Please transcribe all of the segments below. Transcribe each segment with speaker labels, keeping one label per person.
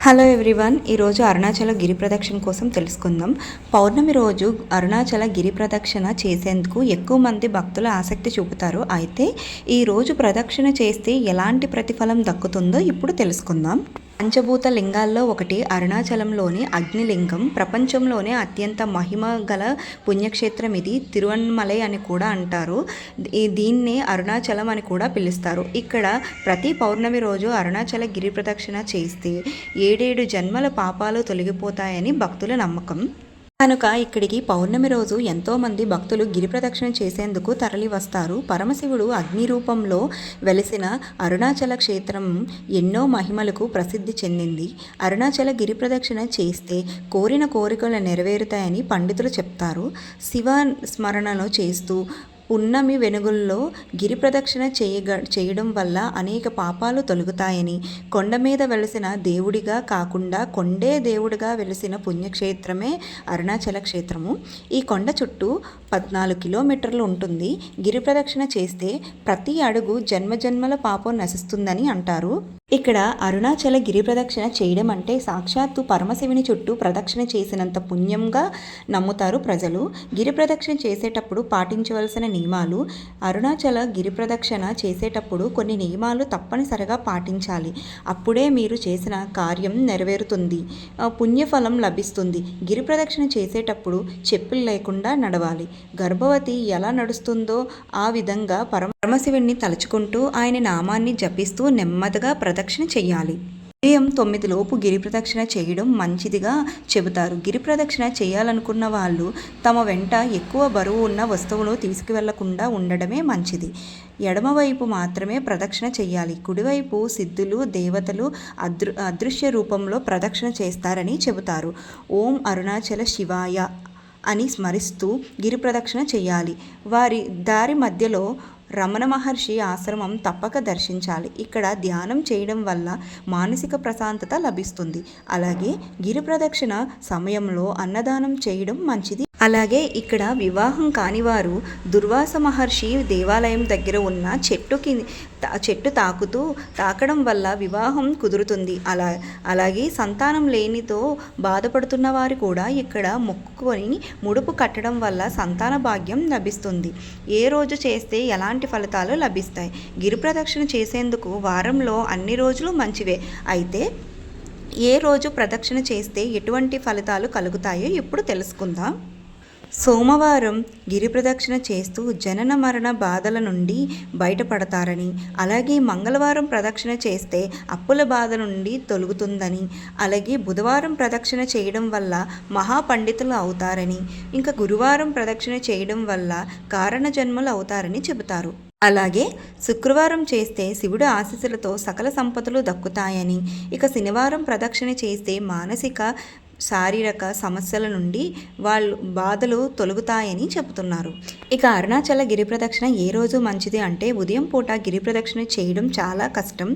Speaker 1: Hello everyone ఈరోజు అరుణాచల గిరి ప్రదక్షిణ కోసం తెలుసుకుందాం. పౌర్ణమి రోజు అరుణాచల గిరి ప్రదక్షిణ చేసేందుకు ఎక్కువ మంది భక్తులు ఆసక్తి చూపుతారు. అయితే ఈరోజు ప్రదక్షిణ చేస్తే ఎలాంటి ప్రతిఫలం దక్కుతుందో ఇప్పుడు తెలుసుకుందాం. పంచభూత లింగాల్లో ఒకటి అరుణాచలంలోని అగ్నిలింగం. ప్రపంచంలోనే అత్యంత మహిమ గల పుణ్యక్షేత్రం ఇది. తిరువన్మలై అని కూడా అంటారు. ఈ- దీన్నే అరుణాచలం అని కూడా పిలుస్తారు. ఇక్కడ ప్రతి పౌర్ణమి రోజు అరుణాచల గిరి ప్రదక్షిణ చేస్తే ఏడేడు జన్మల పాపాలు తొలగిపోతాయని భక్తుల నమ్మకం. కనుక ఇక్కడికి పౌర్ణమి రోజు ఎంతోమంది భక్తులు గిరి ప్రదక్షిణ చేసేందుకు తరలి వస్తారు పరమశివుడు అగ్ని రూపంలో వెలిసిన అరుణాచల క్షేత్రం ఎన్నో మహిమలకు ప్రసిద్ధి చెందింది. అరుణాచల గిరి ప్రదక్షిణ చేస్తే కోరిన కోరికలు నెరవేరుతాయని పండితులు చెప్తారు. శివ స్మరణలో చేస్తూ ఉన్నమి వెనుగుల్లో గిరి ప్రదక్షిణ చేయగ చేయడం వల్ల అనేక పాపాలు తొలగుతాయని కొండ మీద వెలిసిన దేవుడిగా కాకుండా కొండే దేవుడిగా వెలిసిన పుణ్యక్షేత్రమే అరుణాచల క్షేత్రము. ఈ కొండ చుట్టూ పద్నాలుగు కిలోమీటర్లు ఉంటుంది. గిరి ప్రదక్షిణ చేస్తే ప్రతి అడుగు జన్మజన్మల పాపం నశిస్తుందని అంటారు. ఇక్కడ అరుణాచల గిరి ప్రదక్షిణ చేయడం అంటే సాక్షాత్తు పరమశివుని చుట్టూ ప్రదక్షిణ చేసినంత పుణ్యంగా నమ్ముతారు ప్రజలు. గిరి ప్రదక్షిణ చేసేటప్పుడు పాటించవలసిన నియమాలు అరుణాచల గిరి ప్రదక్షిణ చేసేటప్పుడు కొన్ని నియమాలు తప్పనిసరిగా పాటించాలి. అప్పుడే మీరు చేసిన కార్యం నెరవేరుతుంది. పుణ్యఫలం లభిస్తుంది. గిరి ప్రదక్షిణ చేసేటప్పుడు చెప్పులు లేకుండా నడవాలి. గర్భవతి ఎలా నడుస్తుందో ఆ విధంగా పరమ పరమశివుణ్ణి తలుచుకుంటూ ఆయన నామాన్ని జపిస్తూ నెమ్మదిగా ప్రదక్షిణ చేయాలి. ఉదయం తొమ్మిదిలోపు గిరిప్రదక్షిణ గిరి ప్రదక్షిణ చేయడం మంచిదిగా చెబుతారు. గిరి ప్రదక్షిణ చేయాలనుకున్న వాళ్ళు తమ వెంట ఎక్కువ బరువు ఉన్న వస్తువులు తీసుకువెళ్ళకుండా ఉండడమే మంచిది. ఎడమవైపు మాత్రమే ప్రదక్షిణ చేయాలి. కుడివైపు సిద్ధులు దేవతలు అదృ అదృశ్య రూపంలో ప్రదక్షిణ చేస్తారని చెబుతారు. ఓం అరుణాచల శివాయ అని స్మరిస్తూ గిరి ప్రదక్షిణ చేయాలి. వారి దారి మధ్యలో రమణ మహర్షి ఆశ్రమం తప్పక దర్శించాలి. ఇక్కడ ధ్యానం చేయడం వల్ల మానసిక ప్రశాంతత లభిస్తుంది. అలాగే గిరి ప్రదక్షిణ సమయంలో అన్నదానం చేయడం మంచిది. అలాగే ఇక్కడ వివాహం కానివారు దుర్వాస మహర్షి దేవాలయం దగ్గర ఉన్న చెట్టుకి చెట్టు తాకుతూ తాకడం వల్ల వివాహం కుదురుతుంది. అలా అలాగే సంతానం లేనితో బాధపడుతున్న వారు కూడా ఇక్కడ మొక్కుకొని ముడుపు కట్టడం వల్ల సంతాన భాగ్యం లభిస్తుంది. ఏ రోజు చేస్తే ఎలాంటి ఫలితాలు లభిస్తాయి? గిరి ప్రదక్షిణ చేసేందుకు వారంలో అన్ని రోజులు మంచివే. అయితే ఏ రోజు ప్రదక్షిణ చేస్తే ఎటువంటి ఫలితాలు కలుగుతాయో ఇప్పుడు తెలుసుకుందాం. సోమవారం గిరి ప్రదక్షిణ చేస్తూ జనన మరణ బాధల నుండి బయటపడతారని అలాగే మంగళవారం ప్రదక్షిణ చేస్తే అప్పుల బాధ నుండి తొలుగుతుందని అలాగే బుధవారం ప్రదక్షిణ చేయడం వల్ల మహాపండితులు అవుతారని ఇంకా గురువారం ప్రదక్షిణ చేయడం వల్ల కారణ జన్మలు అవుతారని చెబుతారు. అలాగే శుక్రవారం చేస్తే శివుడు ఆశీస్సులతో సకల సంపదలు దక్కుతాయని ఇక శనివారం ప్రదక్షిణ చేస్తే మానసిక శారీరక సమస్యల నుండి వాళ్ళు బాధలు తొలగుతాయని చెబుతున్నారు. ఇక అరుణాచల గిరి ప్రదక్షిణ ఏ రోజు మంచిది అంటే ఉదయం పూట గిరి ప్రదక్షిణ చేయడం చాలా కష్టం.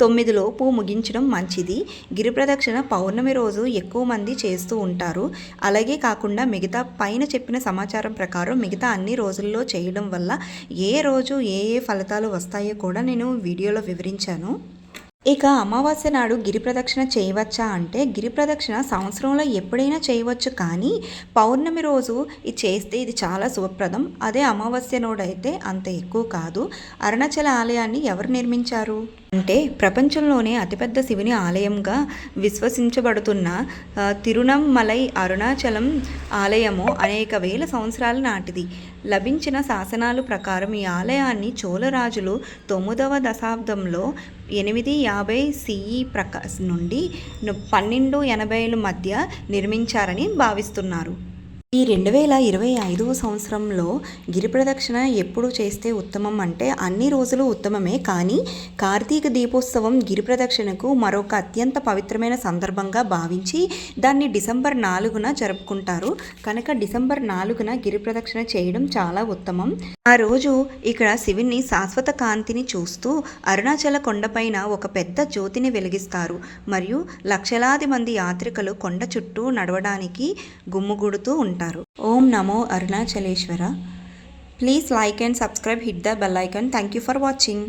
Speaker 1: తొమ్మిది లోపు ముగించడం మంచిది. గిరి ప్రదక్షిణ పౌర్ణమి రోజు ఎక్కువ మంది చేస్తూ ఉంటారు. అలాగే కాకుండా మిగతా పైన చెప్పిన సమాచారం ప్రకారం మిగతా అన్ని రోజుల్లో చేయడం వల్ల ఏ రోజు ఏ ఏ ఫలితాలు వస్తాయో కూడా నేను వీడియోలో వివరించాను. ఇక అమావాస్య నాడు గిరి ప్రదక్షిణ చేయవచ్చా అంటే గిరి ప్రదక్షిణ సంవత్సరంలో ఎప్పుడైనా చేయవచ్చు. కానీ పౌర్ణమి రోజు ఇది చేస్తే ఇది చాలా శుభప్రదం. అదే అమావాస్య నాడు అయితే అంత ఎక్కువ కాదు. అరుణాచల ఆలయాన్ని ఎవరు నిర్మించారు? అంటే ప్రపంచంలోనే అతిపెద్ద శివుని ఆలయంగా విశ్వసించబడుతున్న ఆ, తిరునమ్మలై అరుణాచలం ఆలయము అనేక వేల సంవత్సరాల నాటిది. లభించిన శాసనాలు ప్రకారం ఈ ఆలయాన్ని చోళరాజులు తొమ్మిదవ దశాబ్దంలో ఎనిమిది యాభై సిఈ ప్రకా నుండి పన్నెండు ఎనభైల మధ్య నిర్మించారని భావిస్తున్నారు. ఈ రెండు వేల ఇరవై ఐదవ సంవత్సరంలో గిరి ప్రదక్షిణ ఎప్పుడు చేస్తే ఉత్తమం అంటే అన్ని రోజులు ఉత్తమమే. కానీ కార్తీక దీపోత్సవం గిరి ప్రదక్షిణకు మరొక అత్యంత పవిత్రమైన సందర్భంగా భావించి దాన్ని డిసెంబర్ నాలుగున జరుపుకుంటారు. కనుక డిసెంబర్ నాలుగున గిరి ప్రదక్షిణ చేయడం చాలా ఉత్తమం. ఆ రోజు ఇక్కడ శివుని శాశ్వత కాంతిని చూస్తూ అరుణాచల కొండపైన ఒక పెద్ద జ్యోతిని వెలిగిస్తారు. మరియు లక్షలాది మంది యాత్రికులు కొండ చుట్టూ నడవడానికి గుమ్ముగూడుతూ ఉంటారు ఓం నమో Arunachaleshwara. Please like and subscribe hit the bell icon. Thank you for watching.